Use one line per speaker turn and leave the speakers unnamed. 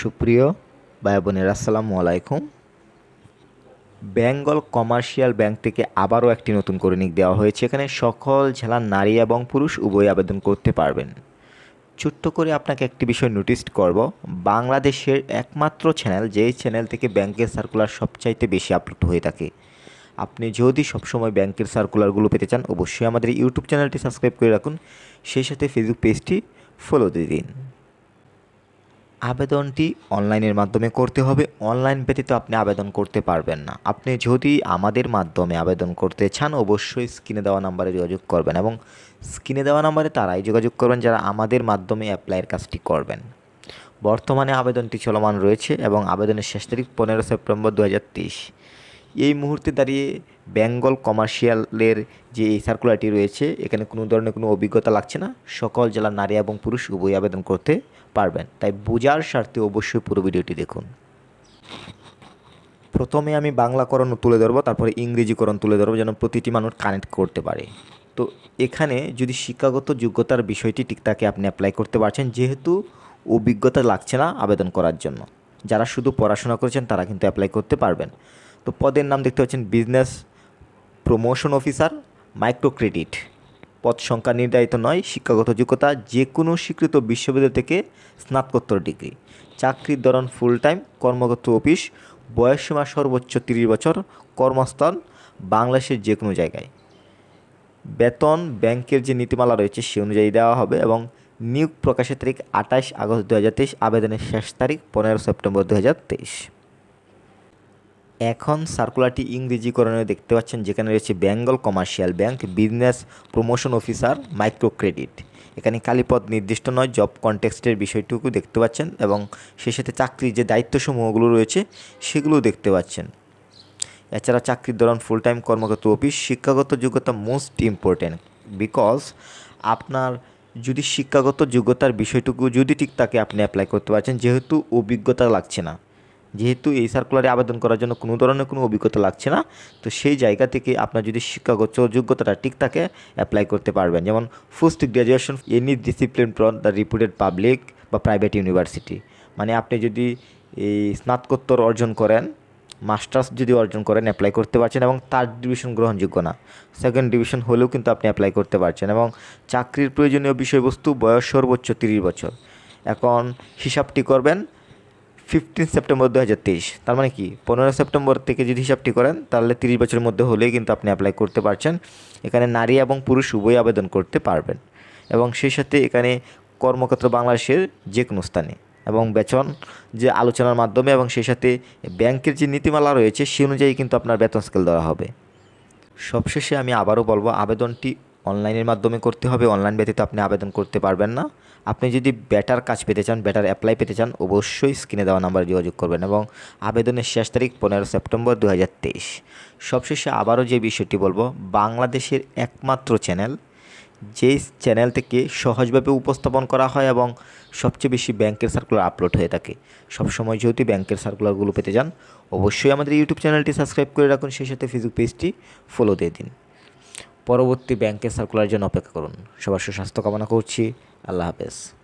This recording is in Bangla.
সুপ্রিয় ভাই বোনের, আসসালামু আলাইকুম। বেঙ্গল কমার্শিয়াল ব্যাংক থেকে আবারও একটি নতুন করে নিক দেওয়া হয়েছে। এখানে সকল জেলার নারী এবং পুরুষ উভয় আবেদন করতে পারবেন। ছোট্ট করে আপনাকে একটি বিষয় নোটিস করব। বাংলাদেশের একমাত্র চ্যানেল যেই চ্যানেল থেকে ব্যাংকের সার্কুলার সবচাইতে বেশি আপলোড হয়ে থাকে। আপনি যদি সবসময় ব্যাংকের সার্কুলারগুলো পেতে চান, অবশ্যই আমাদের ইউটিউব চ্যানেলটি সাবস্ক্রাইব করে রাখুন। সেই সাথে ফেসবুক পেজটি ফলো দিয়ে দিন। আবেদনটি অনলাইনের মাধ্যমে করতে হবে। অনলাইন ব্যতীত আপনি আবেদন করতে পারবেন না। আপনি যদি আমাদের মাধ্যমে আবেদন করতে চান, অবশ্যই স্ক্রিনে দেওয়া নাম্বারে যোগাযোগ করবেন এবং স্ক্রিনে দেওয়া নাম্বারে তারাই যোগাযোগ করবেন যারা আমাদের মাধ্যমে অ্যাপ্লাইয়ের কাজটি করবেন। বর্তমানে আবেদনটি চলমান রয়েছে এবং আবেদনের শেষ তারিখ পনেরো সেপ্টেম্বর দু হাজার তেইশ। এই মুহূর্তে দাঁড়িয়ে বেঙ্গল কমার্শিয়ালের যে এই সার্কুলারটি রয়েছে, এখানে কোনো ধরনের কোনো অভিজ্ঞতা লাগছে না। সকল জেলার নারী এবং পুরুষ উভয় আবেদন করতে পারবেন। তাই বোঝার স্বার্থে অবশ্যই পুরো ভিডিওটি দেখুন। প্রথমে আমি বাংলাকরণ তুলে ধরবো, তারপরে ইংরেজিকরণ তুলে ধরবো, যেন প্রতিটি মানুষ কানেক্ট করতে পারে। তো এখানে যদি শিক্ষাগত যোগ্যতার বিষয়টি ঠিক তাকে আপনি অ্যাপ্লাই করতে পারছেন, যেহেতু অভিজ্ঞতা লাগছে না আবেদন করার জন্য। যারা শুধু পড়াশোনা করেছেন, তারা কিন্তু অ্যাপ্লাই করতে পারবেন। তো পদের নাম দেখতে পাচ্ছেন business promotion officer micro credit পদ সংখ্যা নির্ধারিত নয়, শিক্ষাগত যোগ্যতা যে কোনো স্বীকৃত বিশ্ববিদ্যালয় থেকে স্নাতকোত্তর ডিগ্রি। চাকরির ধরন ফুল টাইম কর্মরত অফিস বয়সসীমা সর্বোচ্চ তিরিশ বছর, কর্মস্থল বাংলাদেশের যে কোনো জায়গায়। বেতন ব্যাংকের যে নীতিমালা রয়েছে, সে অনুযায়ী দেওয়া হবে এবং নিয়োগ প্রকাশের তারিখ আঠাশ আগস্ট দু হাজার তেইশ, আবেদনের শেষ তারিখ পনেরো সেপ্টেম্বর দু হাজার তেইশ। এখন সার্কুলারটি ইংরেজিকরণে দেখতে পাচ্ছেন, যেখানে রয়েছে Bengal commercial bank, business promotion officer micro credit এখানে কালীপদ নির্দিষ্ট নয়, জব কনটেক্সটের বিষয়টুকু দেখতে পাচ্ছেন এবং সেই সাথে চাকরির যে দায়িত্বসমূহগুলো রয়েছে, সেগুলোও দেখতে পাচ্ছেন। এছাড়া চাকরির দৌরান ফুল টাইম কর্মরত অফিস, শিক্ষাগত যোগ্যতা মোস্ট ইম্পর্ট্যান্ট বিকজ আপনার যদি শিক্ষাগত যোগ্যতার বিষয়টুকু যদি ঠিক তাকে আপনি অ্যাপ্লাই করতে পারছেন, যেহেতু অভিজ্ঞতা লাগছে না। যেহেতু এই সার্কুলারে আবেদন করার জন্য কোনো ধরনের কোনো অভিজ্ঞতা লাগছে না, তো সেই জায়গা থেকে আপনার যদি শিক্ষাগত যোগ্যতাটা ঠিক থাকে অ্যাপ্লাই করতে পারবেন। যেমন post graduation any discipline from the reputed public বা প্রাইভেট ইউনিভার্সিটি মানে আপনি যদি এই স্নাতকোত্তর অর্জন করেন মাস্টার্স যদি অর্জন করেন অ্যাপ্লাই করতে পারছেন এবং থার্ড ডিভিশন গ্রহণযোগ্য না। সেকেন্ড ডিভিশন হলেও কিন্তু আপনি অ্যাপ্লাই করতে পারছেন এবং চাকরির প্রয়োজনীয় বিষয়বস্তু বয়স সর্বোচ্চ তিরিশ বছর। এখন হিসাবটি করবেন ফিফটিন সেপ্টেম্বর দু হাজার তেইশ। তার মানে কি? পনেরো সেপ্টেম্বর থেকে যদি হিসাবটি করেন, তাহলে তিরিশ বছরের মধ্যে হলেই কিন্তু আপনি অ্যাপ্লাই করতে পারছেন। এখানে নারী এবং পুরুষ উভয় আবেদন করতে পারবেন। এবং সেই সাথে এখানে কর্মক্ষেত্র বাংলাদেশের যে কোনো স্থানে। এবং বেতন যে আলোচনার মাধ্যমে এবং সেই সাথে ব্যাংকের যে নীতিমালা রয়েছে সে অনুযায়ী কিন্তু আপনার বেতন স্কেল দেওয়া হবে। সবশেষে আমি আবারও বলব, আবেদনটি অনলাইনের মাধ্যমে করতে হবে। অনলাইন ব্যতীত আপনি আবেদন করতে পারবেন না। আপনি যদি বেটার কাজ পেতে চান, বেটার অ্যাপ্লাই পেতে চান, অবশ্যই স্ক্রিনে দেওয়া নাম্বারে যোগাযোগ করবেন এবং আবেদনের শেষ তারিখ পনেরো সেপ্টেম্বর দু হাজার তেইশ। সবশেষে আবারও যে বিষয়টি বলব, বাংলাদেশের একমাত্র চ্যানেল যেই চ্যানেল থেকে সহজভাবে উপস্থাপন করা হয় এবং সবচেয়ে বেশি ব্যাংকের সার্কুলার আপলোড হয়ে থাকে। সবসময় যেহেতু ব্যাংকের সার্কুলারগুলো পেতে যান অবশ্যই আমাদের ইউটিউব চ্যানেলটি সাবস্ক্রাইব করে রাখুন। সেই সাথে ফেসবুক পেজটি ফলো দিয়ে দিন। পরবর্তী ব্যাংকের সার্কুলার জন্য অপেক্ষা করুন। সবার সুস্বাস্থ্য কামনা করছি। আল্লাহ হাফেজ।